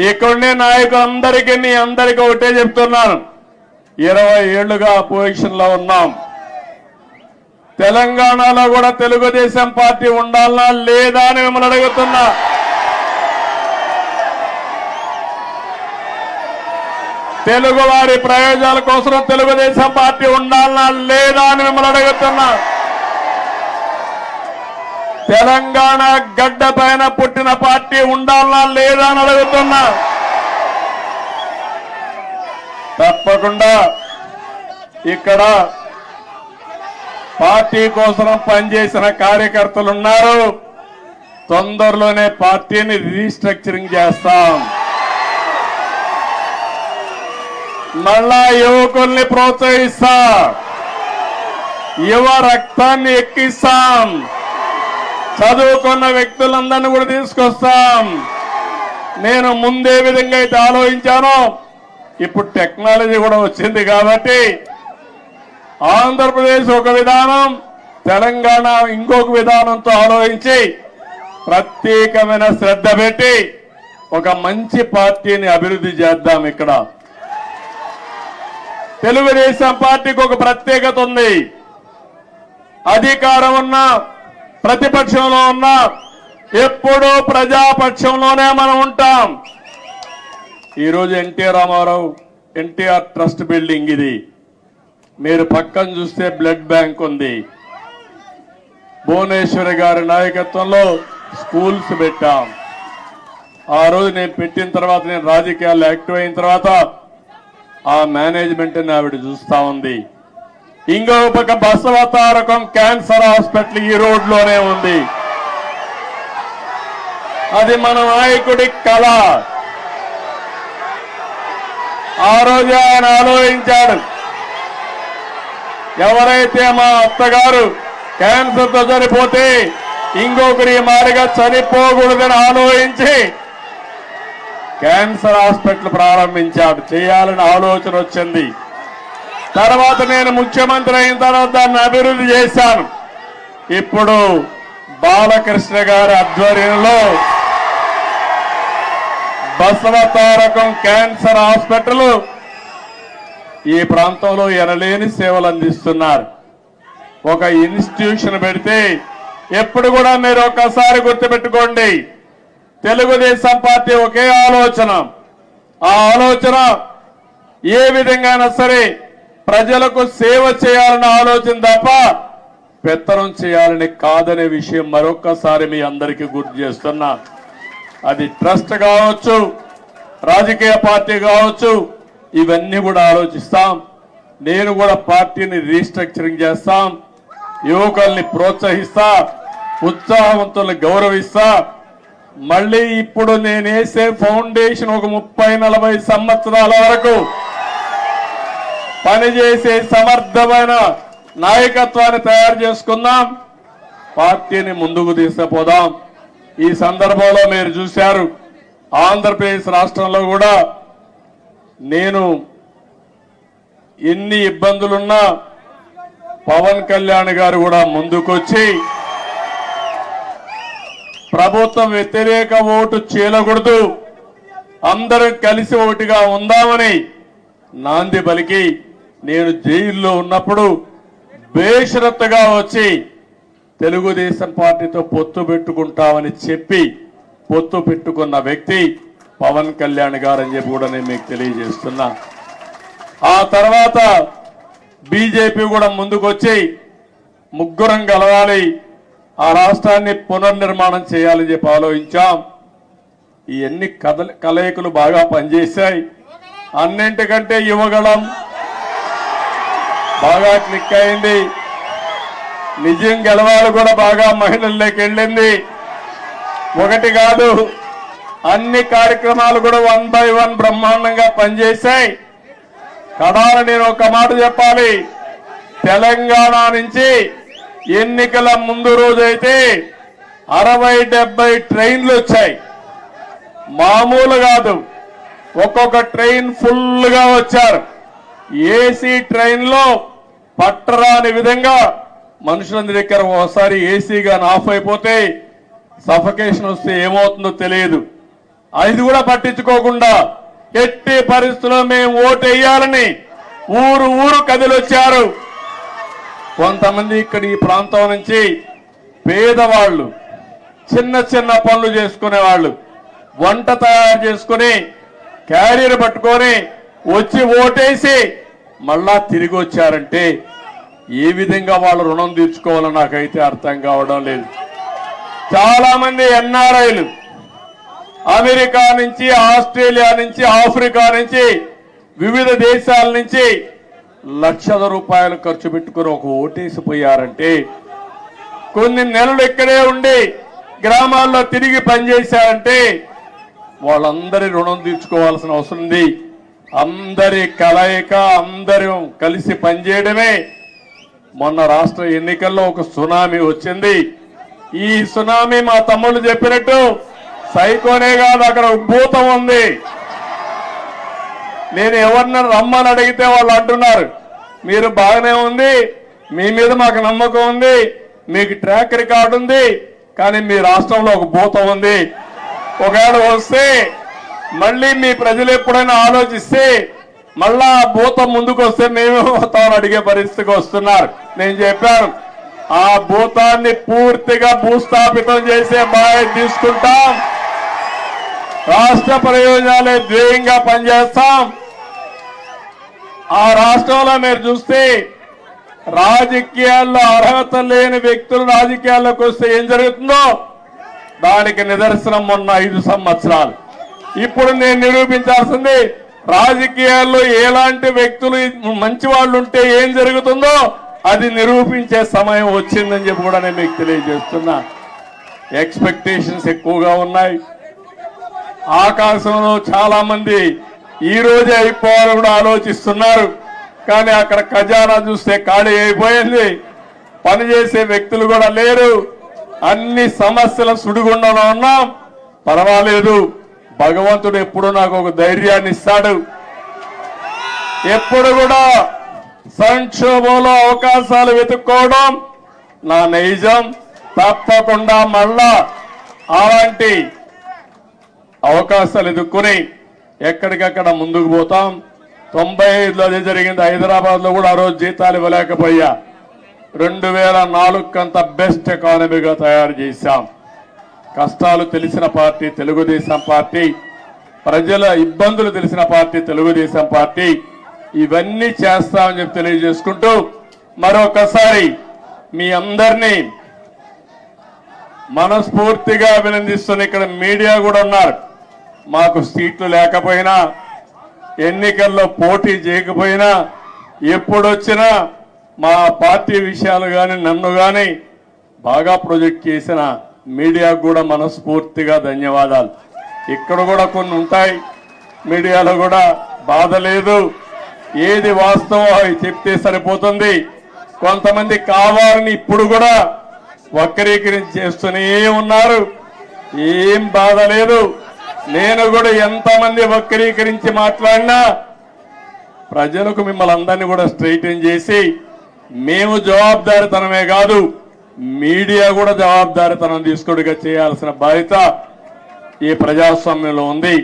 ఇక్కడుండే నాయకులందరికీ నీ అందరికీ ఒకటే చెప్తున్నాను. ఇరవై ఏళ్ళుగా పొజిషన్లో ఉన్నాం. తెలంగాణలో కూడా తెలుగుదేశం పార్టీ ఉండాలా లేదా అని మిమ్మల్ని అడుగుతున్నా. తెలుగు వారి ప్రయోజనాల కోసం తెలుగుదేశం పార్టీ ఉండాలా లేదా అని మిమ్మల్ని అడుగుతున్నా. తెలంగాణ గడ్డ పైన పుట్టిన పార్టీ ఉండాలా లేదా అని అడుగుతున్నా. తప్పకుండా ఇక్కడ పార్టీ కోసం పనిచేసిన కార్యకర్తలు ఉన్నారు. తొందరలోనే పార్టీని రీస్ట్రక్చరింగ్ చేస్తాం. మళ్ళా యువకుల్ని ప్రోత్సహిస్తా. యువ రక్తాన్ని ఎక్కిస్తాం. చదువుకున్న వ్యక్తులందరినీ కూడా తీసుకొస్తాం. నేను ముందే విధంగా అయితే ఆలోచించాను. ఇప్పుడు టెక్నాలజీ కూడా వచ్చింది కాబట్టి ఆంధ్రప్రదేశ్ ఒక విధానం తెలంగాణ ఇంకొక విధానంతో ఆలోచించి ప్రత్యేకమైన శ్రద్ధ పెట్టి ఒక మంచి పార్టీని అభివృద్ధి చేద్దాం ఇక్కడ. తెలుగుదేశం పార్టీకి ఒక ప్రత్యేకత ఉంది. అధికారం ఉన్న ప్రతిపక్షంలో ఉన్న. ఎప్పుడూ ప్రజాపక్షంలోనే మనం ఉంటాం. ఈరోజు NT Ramarao NTR trust building ఇది. మీరు పక్కన చూస్తే బ్లడ్ బ్యాంక్ ఉంది. భువనేశ్వరి గారి నాయకత్వంలో స్కూల్స్ పెట్టాం. ఆ రోజు నేను పెట్టిన తర్వాత నేను రాజకీయాల్లో యాక్టివ్ అయిన తర్వాత ఆ మేనేజ్మెంట్ని ఆవిడ చూస్తా ఉంది. ఇంకో పక్క బసవతారకం క్యాన్సర్ హాస్పిటల్ ఈ రోడ్లోనే ఉంది. అది మన నాయకుడి కళ. ఆ రోజు ఆయన ఆలోచించాడు. ఎవరైతే మా అత్తగారు క్యాన్సర్తో చనిపోతే ఇంకొకరి మారిగా చనిపోకూడదని ఆలోచించి క్యాన్సర్ హాస్పిటల్ ప్రారంభించాడు. చేయాలని ఆలోచన వచ్చింది. తర్వాత నేను ముఖ్యమంత్రి అయిన తర్వాత దాన్ని అభివృద్ధి చేశాను. ఇప్పుడు బాలకృష్ణ గారి ఆధ్వర్యంలో బసవ తారకం క్యాన్సర్ హాస్పిటల్ ఈ ప్రాంతంలో ఎనలేని సేవలు అందిస్తున్నారు. ఒక ఇన్స్టిట్యూషన్ పెడితే ఎప్పుడు కూడా మీరు ఒక్కసారి గుర్తుపెట్టుకోండి. తెలుగుదేశం పార్టీ ఒకే ఆలోచన. ఆ ఆలోచన ఏ విధంగా సరే ప్రజలకు సేవ చేయాలన్న ఆలోచన తప్ప పెత్తనం చేయాలని కాదనే విషయం మరొక్కసారి మీ అందరికీ గుర్తు చేస్తున్నా. అది ట్రస్ట్ కావచ్చు రాజకీయ పార్టీ కావచ్చు ఇవన్నీ కూడా ఆలోచిస్తాం. నేను కూడా పార్టీని రీస్ట్రక్చరింగ్ చేస్తాం. యువకుల్ని ప్రోత్సహిస్తా ఉత్సాహవంతుల్ని గౌరవిస్తా. మళ్ళీ ఇప్పుడు నేనేసే ఫౌండేషన్ ఒక ముప్పై నలభై సంవత్సరాల వరకు పనిచేసే సమర్థమైన నాయకత్వాన్ని తయారు చేసుకుందాం. పార్టీని ముందుకు తీసుకుపోదాం. ఈ సందర్భంలో మీరు చూశారు ఆంధ్రప్రదేశ్ రాష్ట్రంలో కూడా నేను ఎన్ని ఇబ్బందులున్నా పవన్ కళ్యాణ్ గారు కూడా ముందుకొచ్చి ప్రభుత్వం వ్యతిరేక ఓటు చీలకూడదు అందరం కలిసి ఒకటిగా ఉందామని నాంది పలికి నేను జైల్లో ఉన్నప్పుడు బేషరత్తుగా వచ్చి తెలుగుదేశం పార్టీతో పొత్తు పెట్టుకుంటామని చెప్పి పొత్తు పెట్టుకున్న వ్యక్తి పవన్ కళ్యాణ్ గారు అని చెప్పి కూడా నేను మీకు తెలియజేస్తున్నా. ఆ తర్వాత బీజేపీ కూడా ముందుకొచ్చి ముగ్గురం కలవాలి ఆ రాష్ట్రాన్ని పునర్నిర్మాణం చేయాలని చెప్పి ఆలోచించాం. ఇవన్నీ కదల కలయికలు బాగా పనిచేశాయి. అన్నింటికంటే యువగళం బాగా క్లిక్ అయింది. నిజం గెలవాలి కూడా బాగా మహిళల్లోకి వెళ్ళింది. ఒకటి కాదు అన్ని కార్యక్రమాలు కూడా వన్ బై వన్ బ్రహ్మాండంగా పనిచేశాయి. కడాల నేను ఒక మాట చెప్పాలి. తెలంగాణ నుంచి ఎన్నికల ముందు రోజైతే అరవై డెబ్బై ట్రైన్లు వచ్చాయి. మామూలు కాదు ఒక్కొక్క ట్రైన్ ఫుల్గా వచ్చారు. ఏసీ ట్రైన్లో పట్టరాని విధంగా మనుషులందరి దగ్గర ఒకసారి ఏసీ ఆఫ్ అయిపోతే సఫకేషన్ వస్తే ఏమవుతుందో తెలియదు. అది కూడా పట్టించుకోకుండా ఎట్టి పరిస్థితుల్లో మేము ఓటు వేయాలని ఊరు ఊరు కదిలొచ్చారు. కొంతమంది ఇక్కడ ఈ ప్రాంతం నుంచి పేదవాళ్ళు చిన్న చిన్న పనులు చేసుకునే వాళ్ళు వంట తయారు చేసుకుని క్యారియర్ పట్టుకొని వచ్చి ఓటేసి మళ్ళా తిరిగి వచ్చారంటే ఏ విధంగా వాళ్ళు రుణం తీర్చుకోవాలో నాకైతే అర్థం కావడం లేదు. చాలా మంది ఎన్ఆర్ఐలు అమెరికా నుంచి ఆస్ట్రేలియా నుంచి ఆఫ్రికా నుంచి వివిధ దేశాల నుంచి లక్షల రూపాయలు ఖర్చు పెట్టుకుని ఒక ఓటేసిపోయారంటే కొన్ని నెలలు ఇక్కడే ఉండి గ్రామాల్లో తిరిగి పనిచేశారంటే వాళ్ళందరి రుణం తీర్చుకోవాల్సిన అవసరం ఉంది. అందరి కలయిక అందరం కలిసి పనిచేయడమే. మొన్న రాష్ట్ర ఎన్నికల్లో ఒక సునామీ వచ్చింది. ఈ సునామీ మా తమ్ముళ్ళు చెప్పినట్టు సైకోనే కాదు అక్కడ భూతం ఉంది. నేను ఎవరిని రమ్మని అడిగితే వాళ్ళు అంటున్నారు. మీరు బాగానే ఉంది మీ మీద మాకు నమ్మకం ఉంది మీకు ట్రాక్ రికార్డు ఉంది కానీ మీ రాష్ట్రంలో ఒక భూతం ఉంది. ఒకవేళ వస్తే మళ్ళీ మీ ప్రజలు ఎప్పుడైనా ఆలోచిస్తే మళ్ళా ఆ భూతం ముందుకు వస్తే మేమే పోతామని అడిగే పరిస్థితికి వస్తున్నారు. నేను చెప్పాను ఆ భూతాన్ని పూర్తిగా భూస్థాపితం చేసే బాధ్యత తీసుకుంటాం. రాష్ట్ర ప్రయోజనాలే ధ్యేయంగా పనిచేస్తాం. ఆ రాష్ట్రంలో మీరు చూస్తే రాజకీయాల్లో అర్హత లేని వ్యక్తులు రాజకీయాల్లోకి వస్తే ఏం జరుగుతుందో? దానికి నిదర్శనం ఉన్న ఐదు సంవత్సరాలు. ఇప్పుడు నేను నిరూపించాల్సింది రాజకీయాల్లో ఎలాంటి వ్యక్తులు మంచి వాళ్ళు ఉంటే ఏం జరుగుతుందో అది నిరూపించే సమయం వచ్చిందని చెప్పి కూడా నేను మీకు తెలియజేస్తున్నా. ఎక్స్పెక్టేషన్స్ ఎక్కువగా ఉన్నాయి. ఆకాశంలో చాలా మంది ఈ రోజే అయిపోవాలని కూడా ఆలోచిస్తున్నారు. కానీ అక్కడ ఖజానా చూస్తే ఖాళీ అయిపోయింది. పనిచేసే వ్యక్తులు కూడా లేరు. అన్ని సమస్యల సుడిగుండంలో ఉన్నాం. పర్వాలేదు. భగవంతుడు ఎప్పుడు నాకు ఒక ధైర్యాన్ని ఇస్తాడు. ఎప్పుడు కూడా సంక్షోభంలో అవకాశాలు వెతుక్కోవడం నా నైజం. తప్పకుండా మళ్ళా అలాంటి అవకాశాలు ఎదుర్కొని ఎక్కడికక్కడ ముందుకు పోతాం. తొంభై ఐదులో అదే జరిగింది. హైదరాబాద్లో కూడా ఆ రోజు జీతాలు ఇవ్వలేకపోయా. రెండు వేల నాలుగు కంత బెస్ట్ ఎకానమీగా తయారు చేశాం. కష్టాలు తెలిసిన పార్టీ తెలుగుదేశం పార్టీ ప్రజల ఇబ్బందులు తెలిసిన పార్టీ తెలుగుదేశం పార్టీ. ఇవన్నీ చేస్తామని చెప్పి తెలియజేసుకుంటూ మరొకసారి మీ అందరినీ మనస్ఫూర్తిగా అభినందిస్తున్న ఇక్కడ మీడియా కూడా ఉన్నారు. మాకు సీట్లు లేకపోయినా ఎన్నికల్లో పోటీ చేయకపోయినా ఎప్పుడొచ్చినా మా పార్టీ విషయాలు కానీ నన్ను కానీ బాగా ప్రొజెక్ట్ చేసిన మీడియాకు కూడా మనస్ఫూర్తిగా ధన్యవాదాలు. ఇక్కడ కూడా కొన్ని ఉంటాయి. మీడియాలో కూడా బాధ లేదు. ఏది వాస్తవం అవి చెప్తే సరిపోతుంది. కొంతమంది కావాలని ఇప్పుడు కూడా వక్రీకరించి చేస్తూనే ఉన్నారు. ఏం బాధ లేదు. నేను కూడా ఎంతమంది వక్రీకరించి మాట్లాడినా ప్రజలకు మిమ్మల్ని అందరినీ కూడా స్ట్రైటన్ చేసి మేము జవాబుదారితనమే కాదు. మీడియా కూడా జవాబుదారితనం తీసుకుడిగా చేయాల్సిన బాధ్యత ఈ ప్రజాస్వామ్యంలో ఉంది.